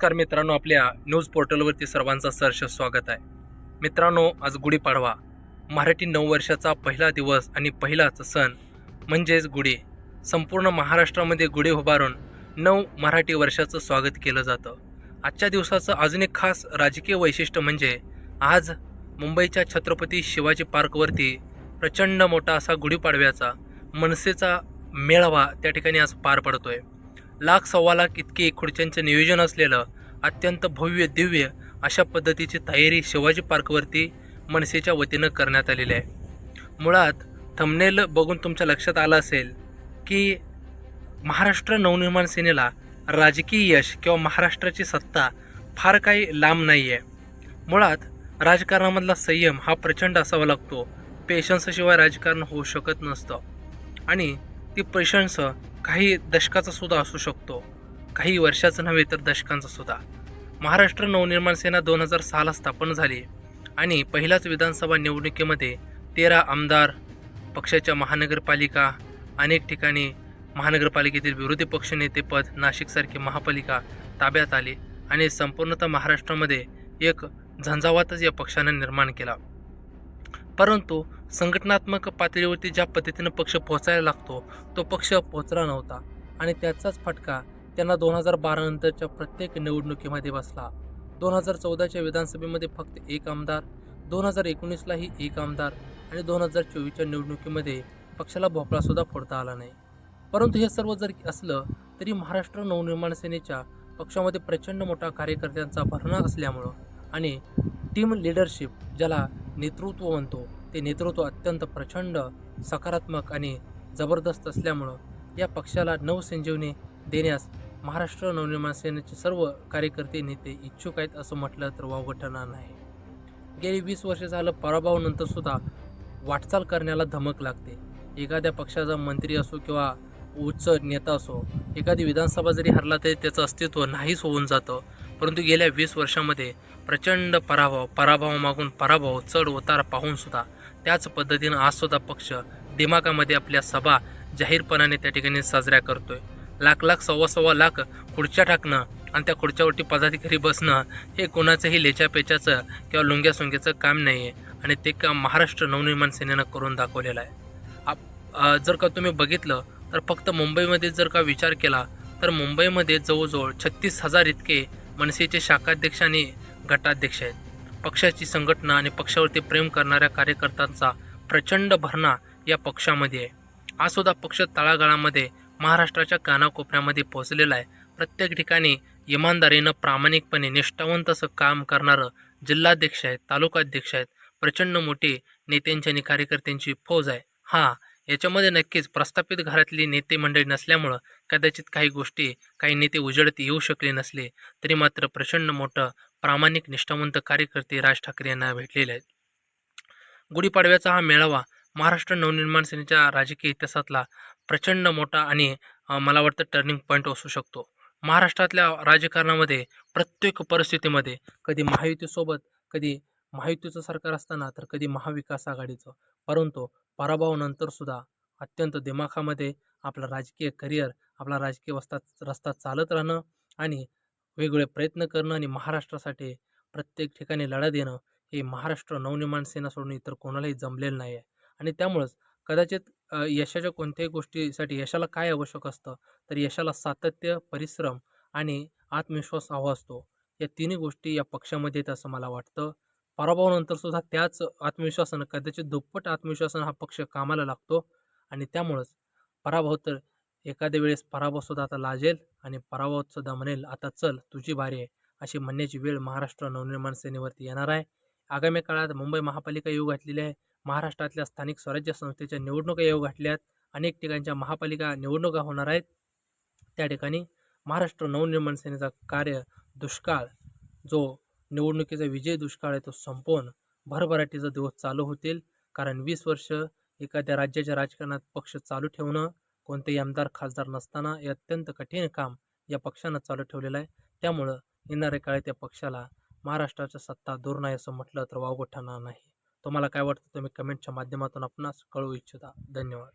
नमस्कार मित्रांनो आपल्या न्यूज पोर्टलवरती सर्वांचं सहर्ष स्वागत आहे. मित्रांनो आज गुढीपाडवा मराठी नववर्षाचा पहिला दिवस आणि पहिलाच सण म्हणजेच गुढी. संपूर्ण महाराष्ट्रामध्ये गुढी उभारून नऊ मराठी वर्षाचं स्वागत केलं जातं. आजच्या दिवसाचं अजून एक खास राजकीय वैशिष्ट्य म्हणजे आज मुंबईच्या छत्रपती शिवाजी पार्कवरती प्रचंड मोठा असा गुढीपाडव्याचा मनसेचा मेळावा त्या ठिकाणी आज पार पडतो आहे लाख सव्वा लाख इतके खुर्च्यांचं नियोजन असलेलं अत्यंत भव्य दिव्य अशा पद्धतीची तयारी शिवाजी पार्कवरती मनसेच्या वतीनं करण्यात आलेली आहे. मुळात थंबनेल बघून तुमच्या लक्षात आलं असेल की महाराष्ट्र नवनिर्माण सेनेला राजकीय यश किंवा महाराष्ट्राची सत्ता फार काही लांब नाही आहे मुळात राजकारणामधला संयम हा प्रचंड असावा लागतो. पेशन्सशिवाय राजकारण होऊ शकत नसतं. आणि ती पेशन्स काही दशकाचा सुद्धा असू शकतो. काही वर्षाचं नव्हे तर दशकांचा सुद्धा. महाराष्ट्र नवनिर्माण सेना दोन हजार सहाला स्थापन झाली आणि पहिल्याच विधानसभा निवडणुकीमध्ये तेरा आमदार पक्षाच्या महानगरपालिका अनेक ठिकाणी महानगरपालिकेतील विरोधी पक्षनेतेपद नाशिकसारखी महापालिका ताब्यात आली आणि संपूर्णतः महाराष्ट्रामध्ये एक झंझावातच या पक्षानं निर्माण केला. परंतु संघटनात्मक पातळीवरती ज्या पद्धतीनं पक्ष पोहोचायला लागतो तो पक्ष पोहोचला नव्हता. आणि त्याचाच फटका त्यांना दोन हजार बारा नंतरच्या प्रत्येक निवडणुकीमध्ये बसला. दोन हजार चौदाच्या विधानसभेमध्ये फक्त एक आमदार दोन हजार एकोणीसलाही एक आमदार आणि दोन हजार चोवीसच्या निवडणुकीमध्ये पक्षाला भोपळासुद्धा फोडता आला नाही. परंतु हे सर्व जर असलं तरी महाराष्ट्र नवनिर्माण सेनेच्या पक्षामध्ये प्रचंड मोठा कार्यकर्त्यांचा भरणा असल्यामुळं आणि टीम लिडरशिप ज्याला नेतृत्व म्हणतो. ते नेतृत्व अत्यंत प्रचंड सकारात्मक आणि जबरदस्त असल्यामुळं या पक्षाला नवसंजीवनी देण्यास महाराष्ट्र नवनिर्माण सेनेचे सर्व कार्यकर्ते नेते इच्छुक आहेत असं म्हटलं तर वावगं ठरणार नाही. गेली वीस वर्ष झालं पराभवानंतर सुद्धा वाटचाल करण्याला धमक लागते. एखाद्या पक्षाचा मंत्री असो किंवा उच्च नेता असो एखादी विधानसभा जरी हरला तरी त्याचं अस्तित्व नाहीच होऊन जातं. परंतु गेल्या वीस वर्षामध्ये प्रचंड पराभव पराभवामागून पराभव चढ उतार पाहून सुद्धा त्याच पद्धतीनं आज सुद्धा पक्ष दिमागामध्ये आपल्या सभा जाहीरपणाने त्या ठिकाणी साजऱ्या करतोय. लाख लाख सव्वा सव्वा लाख खुर्च्या टाकणं आणि त्या खुर्च्यावरती पदाधिकारी बसणं हे कोणाचंही लेच्यापेच्याचं किंवा लुंग्या सुंग्याचं काम नाही आहे आणि ते काम महाराष्ट्र नवनिर्माण सेनेनं करून दाखवलेलं आहे. आप जर का तुम्ही बघितलं तर फक्त मुंबईमध्ये जर का विचार केला तर मुंबईमध्ये जवळजवळ छत्तीस हजार इतके मनसेचे शाखाध्यक्ष आणि गटाध्यक्ष आहेत. पक्षाची संघटना आणि पक्षावरती प्रेम करणाऱ्या कार्यकर्त्यांचा प्रचंड भरणा या पक्षामध्ये आहे. हा सुद्धा पक्ष तळागाळामध्ये महाराष्ट्राच्या कानाकोपऱ्यामध्ये पोहोचलेला आहे. प्रत्येक ठिकाणी इमानदारीनं प्रामाणिकपणे निष्ठावंत असं काम करणारं जिल्हाध्यक्ष आहेत तालुकाध्यक्ष आहेत प्रचंड मोठी नेत्यांची आणि कार्यकर्त्यांची फौज आहे. हां याच्यामध्ये नक्कीच प्रस्थापित घरातली नेते मंडळी नसल्यामुळं कदाचित काही गोष्टी काही नेते उजळत येऊ शकले नसले तरी मात्र प्रचंड मोठं प्रामाणिक निष्ठावंत कार्यकर्ते राज ठाकरे यांना भेटलेले आहेत. गुढीपाडव्याचा हा मेळावा महाराष्ट्र नवनिर्माण सेनेच्या राजकीय इतिहासातला प्रचंड मोठा आणि मला वाटतं टर्निंग पॉईंट असू शकतो. महाराष्ट्रातल्या राजकारणामध्ये प्रत्येक परिस्थितीमध्ये कधी महायुतीसोबत कधी महायुतीचं सरकार असताना तर कधी महाविकास आघाडीचं. परंतु पराभवानंतरसुद्धा अत्यंत दिमाखामध्ये आपलं राजकीय करिअर आपला राजकीय वस्ता रस्ता चालत राहणं आणि वेगवेगळे प्रयत्न करणं आणि महाराष्ट्रासाठी प्रत्येक ठिकाणी लढा देणं हे महाराष्ट्र नवनिर्माण सेना सोडून इतर कोणालाही जमलेलं नाही आहे आणि त्यामुळंच कदाचित यशाच्या कोणत्याही गोष्टीसाठी यशाला काय आवश्यक असतं तर यशाला सातत्य परिश्रम आणि आत्मविश्वास हवा असतो. या तिन्ही गोष्टी या पक्षामध्ये येत असं मला वाटतं. पराभवानंतर सुद्धा त्याच आत्मविश्वासानं कदाचित दुप्पट आत्मविश्वासानं हा पक्ष कामाला लागतो. आणि त्यामुळंच पराभव तर एखाद्या वेळेस पराभवसुद्धा आता लाजेल आणि पराभवसुद्धा म्हणेल आता चल तुझी भारी आहे. अशी म्हणण्याची वेळ महाराष्ट्र नवनिर्माण सेनेवरती येणार आहे. आगामी काळात मुंबई महापालिका येऊ घातलेली आहे. महाराष्ट्रातल्या स्थानिक स्वराज्य संस्थेच्या निवडणुका येऊ घातल्यात. अनेक ठिकाणच्या महापालिका निवडणुका होणार आहेत. त्या ठिकाणी महाराष्ट्र नवनिर्माण सेनेचा कार्य दुष्काळ जो निवडणुकीचा विजय दुष्काळ आहे तो संपवून भरभराटीचा दिवस चालू होतील. कारण वीस वर्ष एखाद्या राज्याच्या राजकारणात पक्ष चालू ठेवणं कोणतेही आमदार खासदार नसताना हे अत्यंत कठीण काम या पक्षानं चालू ठेवलेलं आहे. त्यामुळं येणाऱ्या काळात या पक्षाला महाराष्ट्राच्या सत्ता दूर नाही असं म्हटलं तर वावगं ठरणार नाही. तुम्हाला काय वाटतं? तुम्ही कमेंटच्या माध्यमातून आपणास कळवू इच्छिता. धन्यवाद.